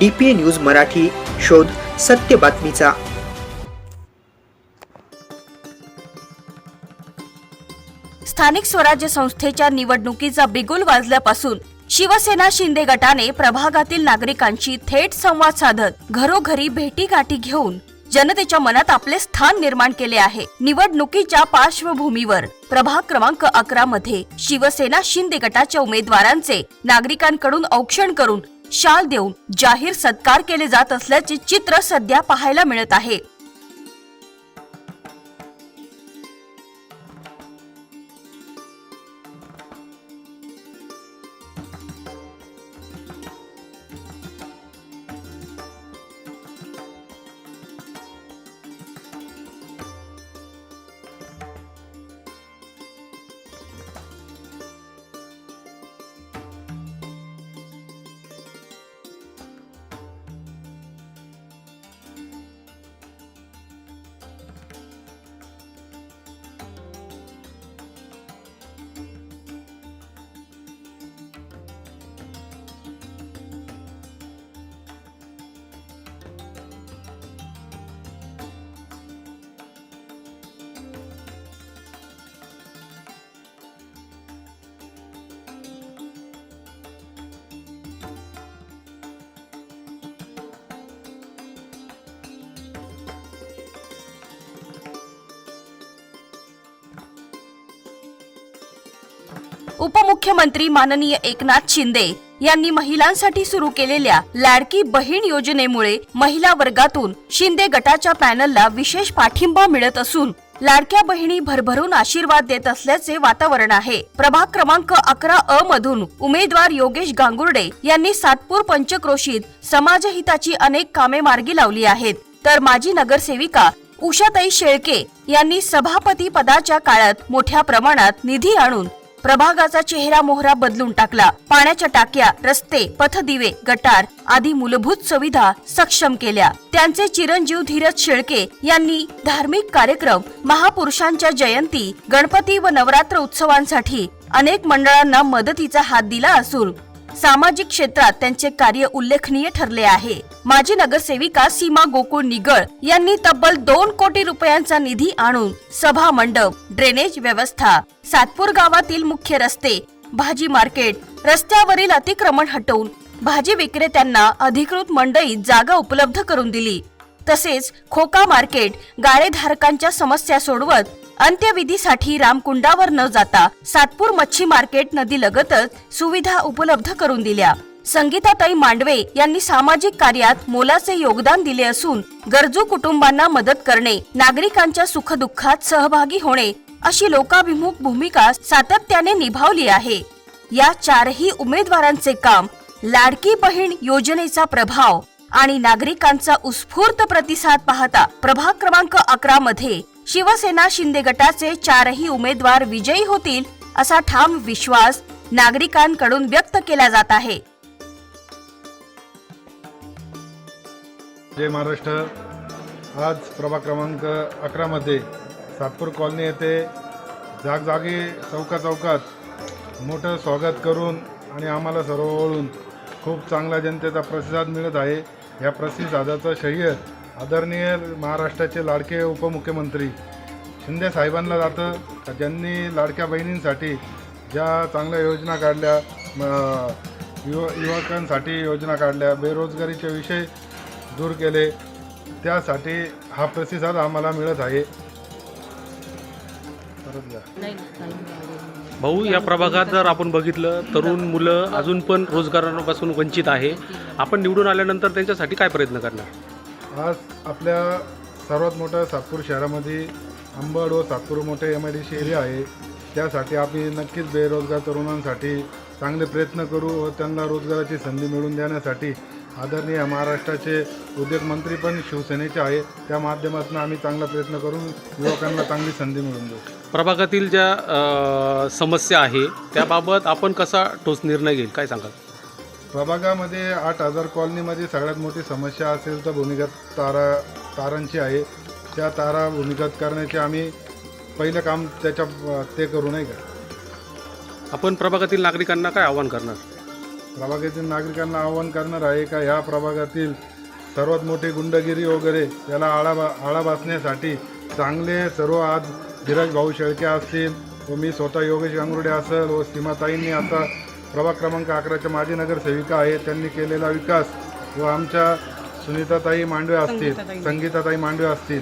DPA news Marathi शोध सत्य बातमीचा. स्थानिक स्वराज्य संस्थेच्या निवडणुकीचा बिगुल वाजल्यापासून शिवसेना शिंदे गटाने प्रभागातील नागरिकांशी थेट संवाद साधत घरोघरी भेटीगाठी घेऊन जनतेच्या मनात आपले स्थान निर्माण केले आहे. निवडणुकीच्या पार्श्वभूमीवर प्रभाग क्रमांक अकरा मध्ये शिवसेना शिंदे गटाच्या उमेदवारांचे नागरिकांकडून औक्षण करून शाल देऊन जाहीर सत्कार केले जात असल्याचे चित्र सध्या पाहायला मिळत आहे. उपमुख्यमंत्री माननीय एकनाथ शिंदे यांनी महिलांसाठी सुरू केलेल्या लाडकी बहीण योजनेमुळे महिला वर्गातून शिंदे गटाच्या पॅनलला विशेष पाठिंबा मिळत असून लाडक्या बहिणी भरभरून आशीर्वाद देत असल्याचे वातावरण आहे. प्रभाग क्रमांक अकरा अ मधून उमेदवार योगेश गांगुर्डे यांनी सातपूर पंचक्रोशीत समाजहिताची अनेक कामे मार्गी लावली आहेत. तर माजी नगरसेविका उषाताई शेळके यांनी सभापती पदाच्या काळात मोठ्या प्रमाणात निधी आणून प्रभागाचा चेहरा मोहरा बदलून टाकला. पाण्याच्या टाक्या रस्ते पथदिवे गटार आदी मूलभूत सुविधा सक्षम केल्या. त्यांचे चिरंजीव धीरज शेळके यांनी धार्मिक कार्यक्रम महापुरुषांच्या जयंती गणपती व नवरात्र उत्सवांसाठी अनेक मंडळांना मदतीचा हात दिला असून सामाजिक क्षेत्रात त्यांचे कार्य उल्लेखनीय ठरले आहे. माजी नगरसेविका सीमा गोकुळ निगळ यांनी तब्बल दोन कोटी रुपयांचा निधी आणून सभा मंडप ड्रेनेज व्यवस्था सातपूर गावातील मुख्य रस्ते भाजी मार्केट रस्त्यावरील अतिक्रमण हटवून भाजी विक्रेत्यांना अधिकृत मंडईत जागा उपलब्ध करून दिली. तसेच खोका मार्केट गाळेधारकांच्या समस्या सोडवत अंत्यविधीसाठी रामकुंडावर न जाता सातपूर मच्छी मार्केट नदी लगतच सुविधा उपलब्ध करून दिल्या. संगीताताई मांडवे यांनी सामाजिक कार्यात मोलाचे योगदान दिले असून गरजू कुटुंबांना मदत करणे नागरिकांच्या सुखदुःखात सहभागी होणे अशी लोकाभिमुख भूमिका सातत्याने निभावली आहे. या चारही उमेदवारांचे काम लाडकी बहीण योजनेचा प्रभाव आणि नागरिकांचा उत्स्फूर्त प्रतिसाद पाहता प्रभाग क्रमांक अकरा मध्ये शिवसेना शिंदे गटाचे चारही उमेदवार विजयी होतील असा ठाम विश्वास नागरिकांकडून व्यक्त केला जात आहे. जय महाराष्ट्र. आज प्रभाग क्रमांक अकरामध्ये सातपूर कॉलनी येथे जागजागी चौका चौकात मोठं स्वागत करून आणि आम्हाला सर्व ओळून खूप चांगला जनतेचा प्रतिसाद मिळत आहे. या प्रतिसादाचं श्रेय आदरणीय महाराष्ट्राचे लाडके उपमुख्यमंत्री शिंदे साहेबांना जातं का ज्यांनी लाडक्या बहिणींसाठी ज्या चांगल्या योजना काढल्या युव युवकांसाठी योजना काढल्या बेरोजगारीचे विषय दूर केले त्यासाठी हा प्रतिसाद आम्हाला मिळत आहे. परत भाऊ या प्रभागात जर आपण बघितलं तरुण मुलं अजून पण रोजगारापासून वंचित आहे. आपण निवडून आल्यानंतर त्यांच्यासाठी काय प्रयत्न करणार? आज आपल्या सर्वात मोठ्या सातपूर शहरामध्ये अंबड व सातपूर मोठे M I D C area आहे. त्यासाठी आम्ही नक्कीच बेरोजगार तरुणांसाठी चांगले प्रयत्न करू व त्यांना रोजगाराची संधी मिळवून देण्यासाठी आदरणीय महाराष्ट्राचे उद्योगमंत्री पण शिवसेनेचे आहे. त्या माध्यमातून आम्ही चांगला प्रयत्न करून युवकांना चांगली संधी मिळवून देऊ. प्रभागातील ज्या अ, समस्या आहे त्याबाबत आपण कसा ठोस निर्णय घेईल? काय सांगाल? प्रभागामध्ये आठ हजार कॉलनीमध्ये सगळ्यात मोठी समस्या असेल तर भूमिगत तारा तारांची आहे. त्या तारा भूमिगत करण्याचे आम्ही पहिलं काम त्याच्या ते करू नाही का? आपण प्रभागातील नागरिकांना काय आवाहन करणार? प्रभागातील नागरिकांना आवाहन करणार आहे का? ह्या प्रभागातील सर्वात मोठी गुंडगिरी वगैरे याला आळा बा आळा बसण्यासाठी चांगले सर्व आज धीरज भाऊ शेळके असतील व मी स्वतः योगेश गांगुर्डे असेल व सीमाताईंनी आता प्रभाग क्रमांक अकराच्या माजी नगरसेविका आहेत. त्यांनी केलेला विकास व आमच्या सुनीताताई मांडवे असतील संगीताताई मांडवे असतील.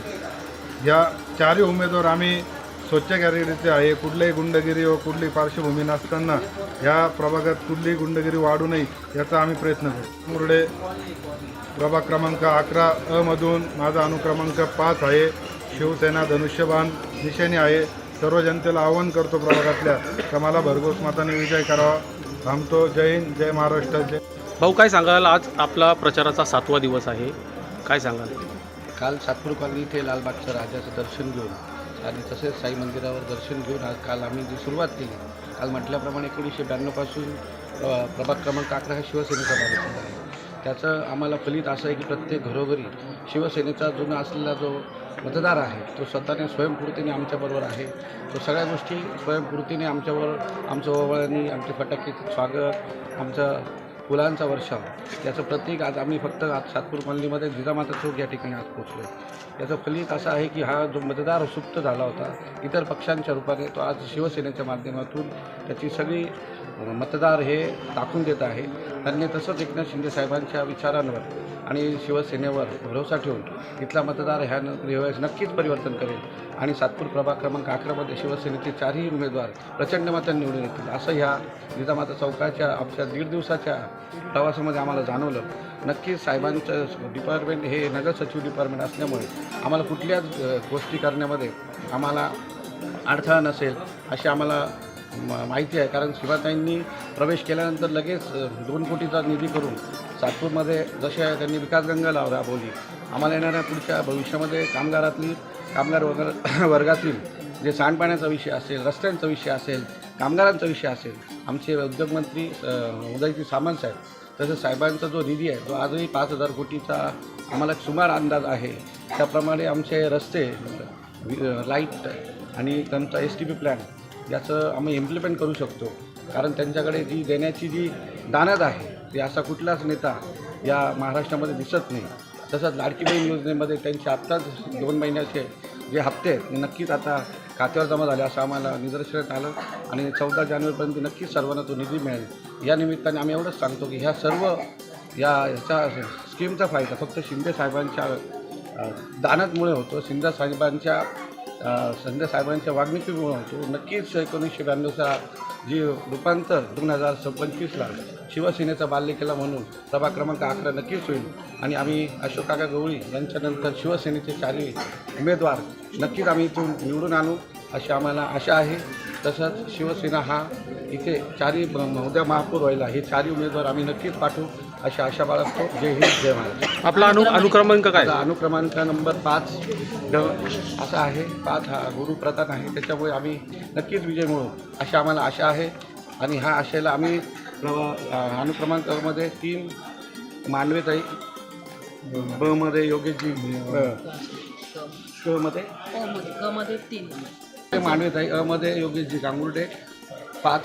या चारही उमेदवार आम्ही स्वच्छ कॅरेगरीचे आहे. कुठल्याही गुंडगिरी व कुठली पार्श्वभूमी नसताना या प्रभागात कुठलीही गुंडगिरी वाढू नये याचा आम्ही प्रयत्न करू. मुरडे प्रभाग क्रमांक अकरा अ मधून माझा अनुक्रमांक पाच आहे. शिवसेना धनुष्यबाण दिशेने आहे. सर्व जनतेला आवाहन करतो प्रभागातल्या का मला भरघोस मताने विजय करावा. थांबतो जय हिंद जय महाराष्ट्र जय भाऊ काय सांगाल? आज आपला प्रचाराचा सातवा दिवस आहे. काय सांगाल? काल सातपूर कॉलनी इथे लालबागच्या राजाचं दर्शन घेऊन आणि तसेच साई मंदिरावर दर्शन घेऊन आज काल आम्ही जी सुरुवात केली काल म्हटल्याप्रमाणे एकोणीसशे ब्याण्णवपासून प्रभाग क्रमांक अकरा हा शिवसेनेचा बालेकिल्ला आहे. त्याचं आम्हाला फलित असं आहे की प्रत्येक घरोघरी शिवसेनेचा जुना असलेला जो मतदार आहे तो स्वतःने स्वयंपूर्तीने आमच्याबरोबर आहे. तो सगळ्या गोष्टी स्वयंपूर्तीने आमच्यावर आमचं ओवाळणी आमचे फटाके स्वागत आमचं फुलांचा वर्षाव याचं प्रतीक आज आम्ही फक्त आज सातपूर कॉलनीमध्ये जिजामाता चौक या ठिकाणी आज पोचलो याचं फलित असं आहे की हा जो मतदार सुप्त झाला होता इतर पक्षांच्या रूपाने तो आज शिवसेनेच्या माध्यमातून त्याची सगळी मतदार हे दाखवून देत आहे. त्यांनी तसंच एकनाथ शिंदे साहेबांच्या विचारांवर आणि शिवसेनेवर भरोसा ठेवून इथला मतदार ह्या न नक्कीच परिवर्तन करेल आणि सातपूर प्रभाग क्रमांक अकरामध्ये शिवसेनेचे चारही उमेदवार प्रचंड मतांनी निवडून येतील. असं ह्या जिजामाता चौकाच्या आमच्या दीड दिवसाच्या प्रवासामध्ये आम्हाला जाणवलं. नक्कीच साहेबांचं डिपार्टमेंट हे नगर सचिव डिपार्टमेंट असल्यामुळे आम्हाला कुठल्याच गोष्टी करण्यामध्ये आम्हाला अडथळा नसेल अशी आम्हाला म- माहिती आहे. कारण शिवाताईंनी प्रवेश केल्यानंतर लगेच दोन कोटीचा निधी करून सातपूरमध्ये जशा त्यांनी विकासगंगा लाव राबवली आम्हाला येणाऱ्या पुढच्या भविष्यामध्ये कामगारातली कामगार वर्ग वर्गातील जे सांडपाण्याचा विषय असेल रस्त्यांचा विषय असेल कामगारांचा विषय असेल आमचे उद्योगमंत्री उदयजी सामंत साहेब तसंच साहेबांचा जो निधी आहे तो आजही पाच हजार कोटीचा आम्हाला सुमार अंदाज आहे. त्याप्रमाणे आमचे रस्ते लाइट आणि त्यांचा एस टी पी प्लॅन याचं आम्ही इम्प्लिमेंट करू शकतो. कारण त्यांच्याकडे जी देण्याची जी दानद आहे ती असा कुठलाच नेता या महाराष्ट्रामध्ये दिसत नाही. तसंच लाडकी बहीण योजनेमध्ये त्यांचे आत्ताच दोन महिन्याचे जे हप्ते आहेत ते नक्कीच आता खात्यावर जमा झाले. असं आम्हाला निदर्शनात आलं आणि चौदा जानेवारीपर्यंत नक्कीच सर्वांना तो निधी मिळेल. या निमित्ताने आम्ही एवढंच सांगतो की ह्या सर्व या ह्याचा स्कीमचा फायदा फक्त शिंदे साहेबांच्या दानातमुळे होतो. शिंदे साहेबांच्या संध्या शिंदे साहेबांच्या वागणुकीमुळे होतो. नक्कीच एकोणीसशे ब्याण्णवचा जी रूपांतर दोन हजार स पंचवीसला शिवसेनेचा बाल्यकेला म्हणून सभा क्रमांक अकरा नक्कीच होईल. आणि आम्ही अशोक काका गवळी यांच्यानंतर शिवसेनेचे चारही उमेदवार नक्कीच आम्ही इथून निवडून आणू अशी आम्हाला आशा आहे. तसंच शिवसेना हा इथे चारही उद्या महापौर व्हायला हे चारही उमेदवार आम्ही नक्कीच पाठवू. अशी आशा बाळगतो. जय हिंद जय महाराष्ट्र आपला अनु अनुक्रमांक काय? अनुक्रमांक नंबर पाच ड असा आहे. पाच हा गुरुप्रधान आहे. त्याच्यामुळे आम्ही नक्कीच विजय मिळू अशी आम्हाला आशा आहे. आणि ह्या आशेला आम्ही प्रवा- अनुक्रमांकामध्ये तीन मानवेताई ब मध्ये योगेशजी क मध्ये? मध्ये तीन. मांडवेताई अ मध्ये योगेशजी गांगुर्डे पाच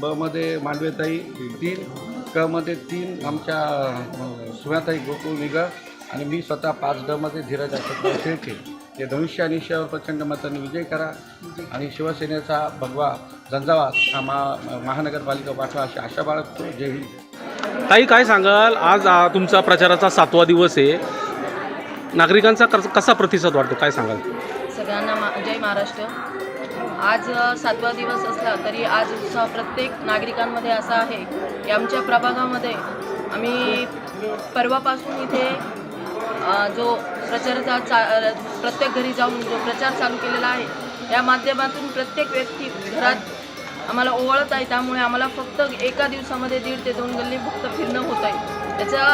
ब मध्ये मांडवेताई तीन. क मध्ये तीन आमच्या अ, गोकुळ निगर आणि मी स्वतः पाच ड मध्ये धीरज अशोकराव शेळके ते धनुष्य आणि शहर प्रचंड मतांनी विजय करा आणि शिवसेनेचा भगवा झंझावात हा महा महानगरपालिका पाठवा अशी आशा बाळगतो. जय हिंद. ताई काय सांगाल? आज तुमचा प्रचाराचा सातवा दिवस आहे. नागरिकांचा कसा प्रतिसाद वाटतो? काय सांगाल? महाराष्ट्र. आज सातवा दिवस असला तरी आज उत्साह प्रत्येक नागरिकांमध्ये असा आहे की आमच्या प्रभागामध्ये आम्ही परवापासून इथे जो प्रचाराचा चा प्रत्येक घरी जाऊन जो प्रचार चालू केलेला आहे या माध्यमातून प्रत्येक व्यक्ती घरात आम्हाला ओवळत आहे. त्यामुळे आम्हाला फक्त एका दिवसामध्ये दीड ते दोन गल्ली फक्त फिरणं होत आहे. त्याचा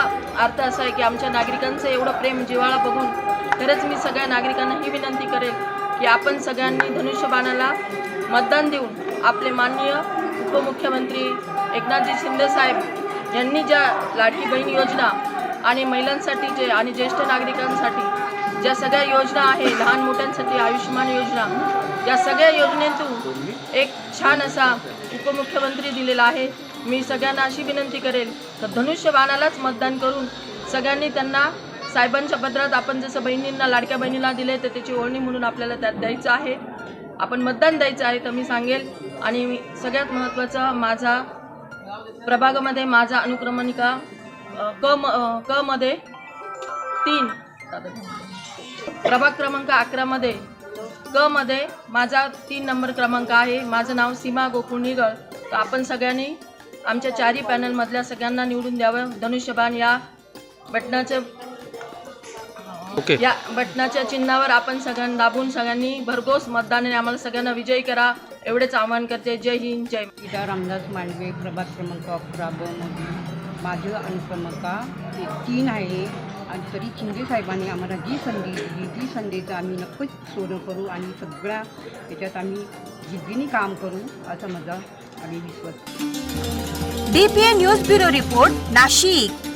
अर्थ असा आहे की आमच्या नागरिकांचं एवढं प्रेम जिव्हाळा बघून खरंच मी सगळ्या नागरिकांना ही विनंती करेल की आपण सगळ्यांनी धनुष्यबाणाला मतदान देऊन आपले माननीय उपमुख्यमंत्री एकनाथजी शिंदेसाहेब यांनी ज्या लाडकी बहीण योजना आणि महिलांसाठी जे आणि ज्येष्ठ नागरिकांसाठी ज्या सगळ्या योजना आहे लहान मोठ्यांसाठी आयुष्यमान योजना या सगळ्या योजनेतून एक छान असा उपमुख्यमंत्री दिलेला आहे. मी सगळ्यांना अशी विनंती करेल तर धनुष्यबाणालाच मतदान करून सगळ्यांनी त्यांना साहेबांच्या पत्रात आपण जसं बहिणींना लाडक्या बहिणीला दिले तर त्याची ओळणी म्हणून आपल्याला त्यात द्यायचं आहे. आपण मतदान द्यायचं आहे तर मी सांगेल. आणि सगळ्यात महत्त्वाचं माझा प्रभागामध्ये माझा अनुक्रमणिका क म कमध्ये क मध्ये तीन. प्रभाग क्रमांक अकरामध्ये क मध्ये माझा तीन नंबर क्रमांक आहे. माझं नाव सीमा गोकुळ निगळ. तर आपण सगळ्यांनी आमच्या चारही पॅनलमधल्या सगळ्यांना निवडून द्यावं. धनुष्यबाण या बटनाचं ओके या बटनाच्या चिन्हावर आपण सगळ्यांना दाबून सगळ्यांनी भरघोस मतदानाने आम्हाला सगळ्यांना विजयी करा. एवढेच आवाहन करते. जय हिंद जय गीता रामदास मांडवे प्रभाग क्रमांक अकरा ब माझं अनुक्रमांका ते तीन आहे. आणि तरी शिंदे साहेबांनी आम्हाला जी संधी दिली ती संधीचं आम्ही नक्कीच सोनं करू आणि सगळ्या याच्यात आम्ही जिद्दीने काम करू असा माझा आम्ही विश्वास DPA news bureau report Nashik.